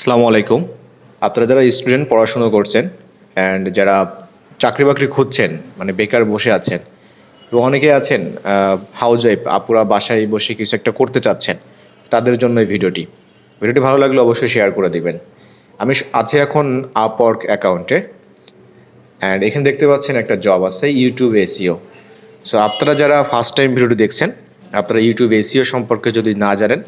আসসালামু আলাইকুম। আপনারা যারা স্টুডেন্ট পড়াশুনো করছেন অ্যান্ড যারা চাকরি বাকরি খুঁজছেন মানে বেকার বসে আছেন এবং অনেকে আছেন হাউস ওয়াইফ আপুরা বাসায় বসে কিছু একটা করতে চাচ্ছেন, তাদের জন্য এই ভিডিওটি। ভিডিওটি ভালো লাগলে অবশ্যই শেয়ার করে দিবেন। আমি আছি এখন আপওয়ার্ক অ্যাকাউন্টে অ্যান্ড এখানে দেখতে পাচ্ছেন একটা জব আছে ইউটিউব এসিও সো আপনারা যারা ফার্স্ট টাইম ভিডিওটি দেখছেন, আপনারা ইউটিউব এসিও সম্পর্কে যদি না জানেন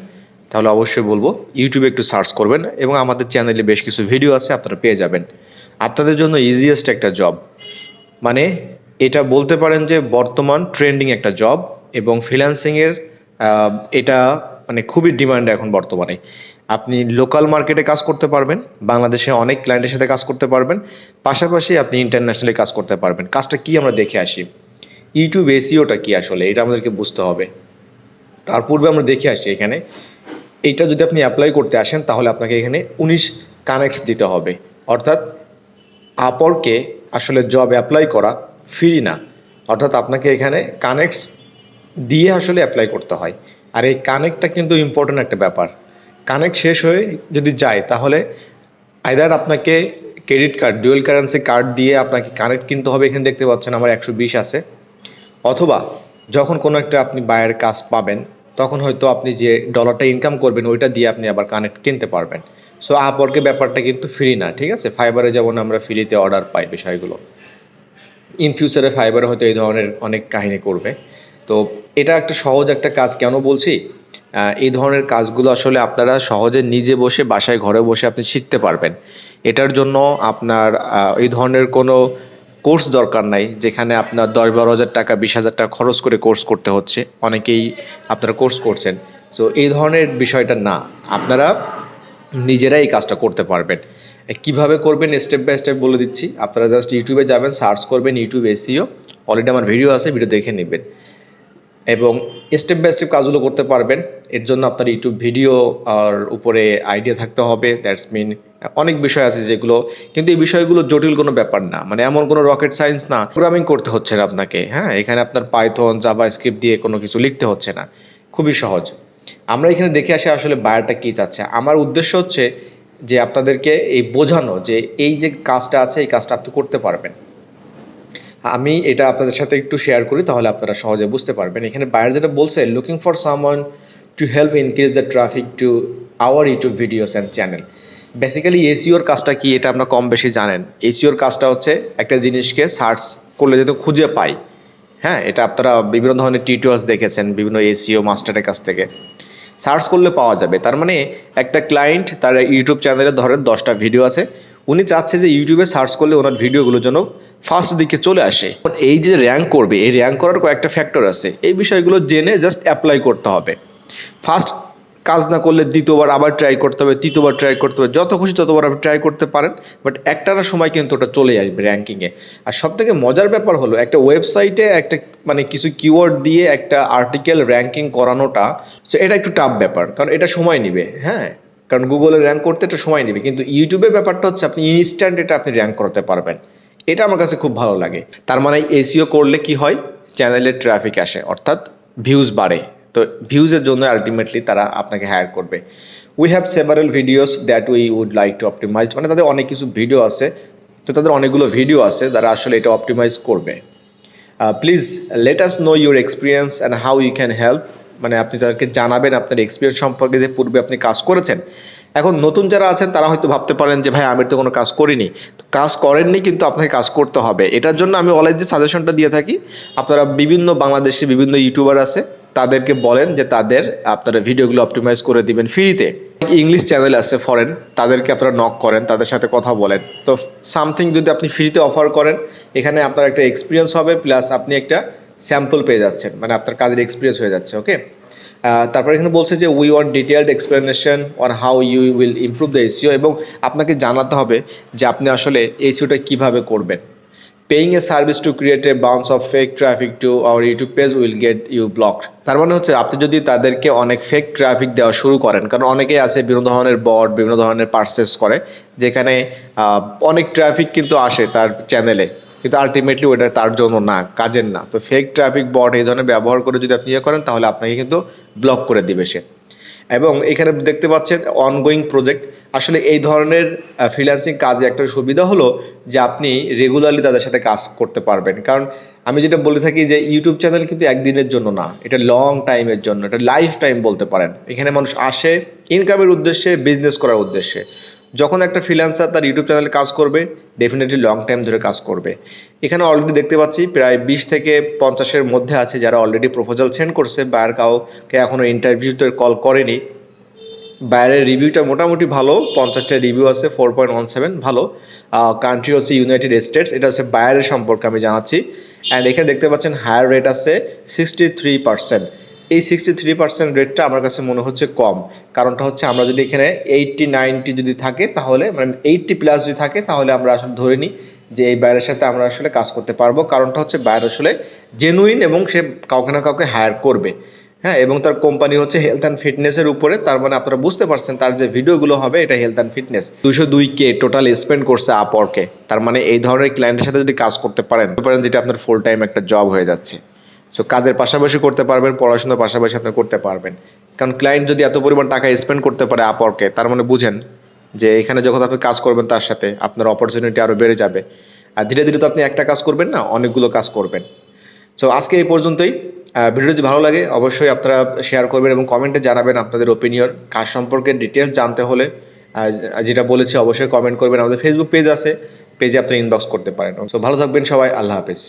তাহলে অবশ্যই বলব ইউটিউবে একটু সার্চ করবেন এবং আমাদের চ্যানেলে বেশ কিছু ভিডিও আছে, আপনারা পেয়ে যাবেন। আপনাদের জন্য ইজিয়েস্ট একটা জব মানে এটা বলতে পারেন যে বর্তমান ট্রেন্ডিং একটা জব এবং ফ্রিল্যান্সিংয়ের এটা মানে খুবই ডিমান্ড এখন বর্তমানে। আপনি লোকাল মার্কেটে কাজ করতে পারবেন, বাংলাদেশে অনেক ক্লায়েন্টের সাথে কাজ করতে পারবেন, পাশাপাশি আপনি ইন্টারন্যাশনালি কাজ করতে পারবেন। কাজটা কি আমরা দেখে আসি? ইউটিউব এসিওটা কি আসলে? এটা আমাদেরকে বুঝতে হবে। তার পূর্বে আমরা দেখে আসি এখানে। এইটা যদি আপনি অ্যাপ্লাই করতে আসেন, তাহলে আপনাকে এখানে উনিশ কানেক্টস দিতে হবে। অর্থাৎ আপরকে আসলে জব অ্যাপ্লাই করা ফ্রি না। অর্থাৎ আপনাকে এখানে কানেক্টস দিয়ে আসলে অ্যাপ্লাই করতে হয়। আর এই কানেক্টটা কিন্তু ইম্পর্ট্যান্ট একটা ব্যাপার। কানেক্ট শেষ হয়ে যদি যায়, তাহলে আইদার আপনাকে credit card dual currency card দিয়ে আপনাকে কানেক্ট কিনতে হবে, এখানে দেখতে পাচ্ছেন আমার একশো বিশ আছে। অথবা যখন কোনো একটা আপনি বায়ের কাজ পাবেন তখন হয়তো আপনি যে ডলারটা ইনকাম করবেন, ওইটা দিয়ে আপনি আবার কানেক্ট কিনতে পারবেন। সো আপওয়ার্কে ব্যাপারটা কিন্তু ফ্রি না, ঠিক আছে? ফাইবারে যেমন আমরা ফ্রিতে অর্ডার পাই বিষয়গুলো। ইন ফিউচারে ফাইবার হয়তো এই ধরনের অনেক কাহিনী করবে। তো, এটা একটা সহজ একটা কাজ। কেন বলছি? এই ধরনের কাজগুলো আসলে আপনারা সহজে নিজে বসে, বাসায়, ঘরে বসে আপনি শিখতে পারবেন। এটার জন্য আপনার এই ধরনের কোনো কোর্স দরকার নাই, যেখানে আপনার দশ বারো হাজার টাকা, বিশ হাজার টাকা খরচ করে কোর্স করতে হচ্ছে। অনেকেই আপনারা কোর্স করছেন। সো এই ধরনের বিষয়টা না। আপনারা নিজেরাই এই কাজটা করতে পারবেন। কীভাবে করবেন স্টেপ বাই স্টেপ বলে দিচ্ছি। আপনারা জাস্ট ইউটিউবে যাবেন সার্চ করবেন ইউটিউব এসিও অলরেডি আমার ভিডিও আছে ভিডিও দেখে নেবেন। এবং স্টেপ বাই স্টেপ কাজগুলো করতে পারবেন। এর জন্য আপনার ইউটিউব ভিডিও আর উপরে আইডিয়া থাকতে হবে। দ্যাটস মিন অনেক বিষয় আছে যেগুলো। কিন্তু এই বিষয়গুলো জটিল কোনো ব্যাপার না। মানে এমন কোনো রকেট সায়েন্স না। প্রোগ্রামিং করতে হচ্ছে না আপনাকে। হ্যাঁ এখানে আপনার পাইথন জাভা স্ক্রিপ্ট দিয়ে কোনো কিছু লিখতে হচ্ছে না। খুবই সহজ। আমরা এখানে দেখে আসি আসলে বায়ারটা কি চাচ্ছে। আমার উদ্দেশ্য হচ্ছে যে আপনাদেরকে এই বোঝানো যে এই যে কাজটা আছে, এই কাজটা আপনি করতে পারবেন। আমি এটা আপনাদের সাথে একটু শেয়ার করি, তাহলে আপনারা সহজে বুঝতে পারবেন। এখানে বায়ার যেটা বলছে looking for someone to help increase the traffic to our YouTube videos and channel basically এসিওর কাজটা কি, এটা আপনারা কম বেশি জানেন। এসিওর কাজটা হচ্ছে একটা জিনিসকে সার্চ করলে যেহেতু খুঁজে পাই হ্যাঁ এটা আপনারা বিভিন্ন ধরনের টিউটোরিয়ালস দেখেছেন, বিভিন্ন এসিও মাস্টারের কাছ থেকে। সার্চ করলে পাওয়া যাবে। তার মানে একটা ক্লায়েন্ট তার ইউটিউব চ্যানেলে ধরেন দশটা ভিডিও আছে, উনি চাচ্ছে যে ইউটিউবে সার্চ করলে ওনার ভিডিওগুলো যেন ফার্স্ট দিকে চলে আসে। এই যে র্যাঙ্ক করবে, এই র্যাঙ্ক করার কয়েকটা ফ্যাক্টর আছে। এই বিষয়গুলো জেনে জাস্ট অ্যাপ্লাই করতে হবে। ফার্স্ট কাজ না করলে দ্বিতীয়বার আবার ট্রাই করতে হবে, তৃতীয়বার ট্রাই করতে হবে। যত খুশি ততবার আপনি ট্রাই করতে পারেন বাট একটানা সময় কিন্তু ওটা চলে আসবে র্যাঙ্কিংয়ে আর সব থেকে মজার ব্যাপার হলো, একটা ওয়েবসাইটে একটা মানে কিছু কিওয়ার্ড দিয়ে একটা আর্টিকেল র্যাঙ্কিং করানোটা, so এটা একটু টাফ ব্যাপার, কারণ এটা সময় নেবে হ্যাঁ? কারণ গুগলে র্যাঙ্ক করতে একটা সময় নেবে, কিন্তু ইউটিউবে ব্যাপারটা হচ্ছে আপনি ইনস্ট্যান্ট এটা আপনি র্যাঙ্ক করতে পারবেন। এটা আমার কাছে খুব ভালো লাগে। তার মানে এসিও করলে কি হয়? চ্যানেলে ট্রাফিক আসে, অর্থাৎ ভিউজ বাড়ে। তো ভিউজের জন্য আলটিমেটলি তারা আপনাকে হায়ার করবে। We have several videos that we would like to optimise মানে তাদের অনেক কিছু ভিডিও আছে। তো তাদের অনেকগুলো ভিডিও আছে, তারা আসলে এটা অপটিমাইজ করবে। Please let us know your experience and how you can help মানে আপনি তাদেরকে জানাবেন আপনার এক্সপিরিয়েন্স সম্পর্কে যে পূর্বে আপনি কাজ করেছেন। এখন নতুন যারা আছেন, তারা হয়তো ভাবতে পারেন যে, ভাই আমি তো কোনো কাজ করিনি। কাজ করেননি কিন্তু আপনাকে কাজ করতে হবে। এটার জন্য আমি অলরেডি যে সাজেশনটা দিয়ে থাকি, আপনারা বিভিন্ন বাংলাদেশি বিভিন্ন ইউটিউবার আছে, তাদেরকে বলেন যে তাদের আপনারা ভিডিওগুলো অপটিমাইজ করে দিবেন ফ্রিতে ইংলিশ চ্যানেল আছে ফরেন তাদেরকে আপনারা নক করেন, তাদের সাথে কথা বলেন। তো সামথিং যদি আপনি ফ্রিতে অফার করেন, এখানে আপনার একটা এক্সপিরিয়েন্স হবে প্লাস আপনি একটা স্যাম্পল পেয়ে যাচ্ছেন মানে আপনার কাজের এক্সপিরিয়েন্স হয়ে যাচ্ছে ওকে তারপর এখানে বলছে যে we want detailed explanation on how you will improve the SEO এবং আপনাকে জানাতে হবে যে আপনি আসলে এসিওটা কীভাবে করবেন। Paying a service to create a bounce of fake traffic to our YouTube page will get you blocked তার মানে হচ্ছে, আপনি যদি তাদেরকে অনেক ফেক ট্রাফিক দেওয়া শুরু করেন, কারণ অনেকেই আছে বিভিন্ন ধরনের বট বিভিন্ন ধরনের পার্সেস করে, যেখানে অনেক ট্রাফিক কিন্তু আসে তার চ্যানেলে কিন্তু আলটিমেটলি ওটা তার জন্য না, কাজের না। তো ফেক ট্রাফিক বট এই ধরনের ব্যবহার করে যদি আপনি ইয়ে করেন, তাহলে আপনাকে কিন্তু ব্লক করে দিবে সে। এবং এখানে দেখতে পাচ্ছেন অনগোয়িং প্রজেক্ট আসলে এই ধরনের ফ্রিল্যান্সিং কাজে একটা সুবিধা হলো যে আপনি রেগুলারলি তাদের সাথে কাজ করতে পারবেন। কারণ আমি যেটা বলে থাকি যে ইউটিউব চ্যানেল কিন্তু একদিনের জন্য না, এটা লং টাইমের জন্য, এটা লাইফ টাইম বলতে পারেন। এখানে মানুষ আসে ইনকামের উদ্দেশ্যে বিজনেস করার উদ্দেশ্যে। যখন একটা ফ্রিল্যান্সার তার ইউটিউব চ্যানেলে কাজ করবে ডেফিনেটলি লং টাইম ধরে কাজ করবে। এখানে অলরেডি দেখতে পাচ্ছি প্রায় বিশ থেকে পঞ্চাশের মধ্যে আছে যারা অলরেডি প্রপোজাল সেন্ড করছে বায়ার কাউকে এখনও ইন্টারভিউতে কল করেনি। বাইরের রিভিউটা মোটামুটি ভালো, পঞ্চাশটা রিভিউ আছে ফোর পয়েন্ট ওয়ান সেভেন ভালো। কান্ট্রি হচ্ছে ইউনাইটেড স্টেটস এটা হচ্ছে বাইরের সম্পর্কে আমি জানাচ্ছি। অ্যান্ড এখানে দেখতে পাচ্ছেন হায়ার রেট আছে সিক্সটি থ্রি পার্সেন্ট এই সিক্সটি থ্রি পার্সেন্ট রেটটা আমার কাছে মনে হচ্ছে কম। কারণটা হচ্ছে আমরা যদি এখানে এইটটি নাইনটি যদি থাকে তাহলে মানে এইটটি প্লাস যদি থাকে তাহলে আমরা আসলে ধরে নিই যে এই বাইরের সাথে আমরা আসলে কাজ করতে পারব। কারণটা হচ্ছে বাইরে আসলে জেনুইন এবং সে কাউকে না কাউকে হায়ার করবে। হ্যাঁ এবং তার কোম্পানি হচ্ছে হেলথ অ্যান্ড ফিটনেসের উপরে। তার মানে আপনারা বুঝতে পারছেন তার যে ভিডিওগুলো হবে, এটা হেলথ অ্যান্ড ফিটনেস দুশো দুই কে টোটাল স্পেন্ড করছে আপরকে তার মানে এই ধরনের ক্লায়েন্টের সাথে যদি কাজ করতে পারেন পারেন যেটা আপনার ফুল টাইম একটা জব হয়ে যাচ্ছে। সো কাজের পাশাপাশি করতে পারবেন, পড়াশোনার পাশাপাশি আপনি করতে পারবেন। কারণ ক্লায়েন্ট যদি এত পরিমাণ টাকা স্পেন্ড করতে পারে আপওয়ার্কে তার মানে বুঝেন যে এখানে যখন আপনি কাজ করবেন তার সাথে আপনার অপরচুনিটি আরও বেড়ে যাবে। আর ধীরে ধীরে তো আপনি একটা কাজ করবেন না, অনেকগুলো কাজ করবেন। সো আজকে এই পর্যন্তই। ভিডিও যদি ভালো লাগে, অবশ্যই আপনারা শেয়ার করবেন এবং কমেন্টে জানাবেন আপনাদের ওপিনিয়ন কাজ সম্পর্কে ডিটেলস জানতে হলে। যেটা বলেছি, অবশ্যই কমেন্ট করবেন। আমাদের ফেসবুক পেজ আছে পেজে আপনি ইনবক্স করতে পারেন। সো ভালো থাকবেন সবাই, আল্লাহ হাফেজ।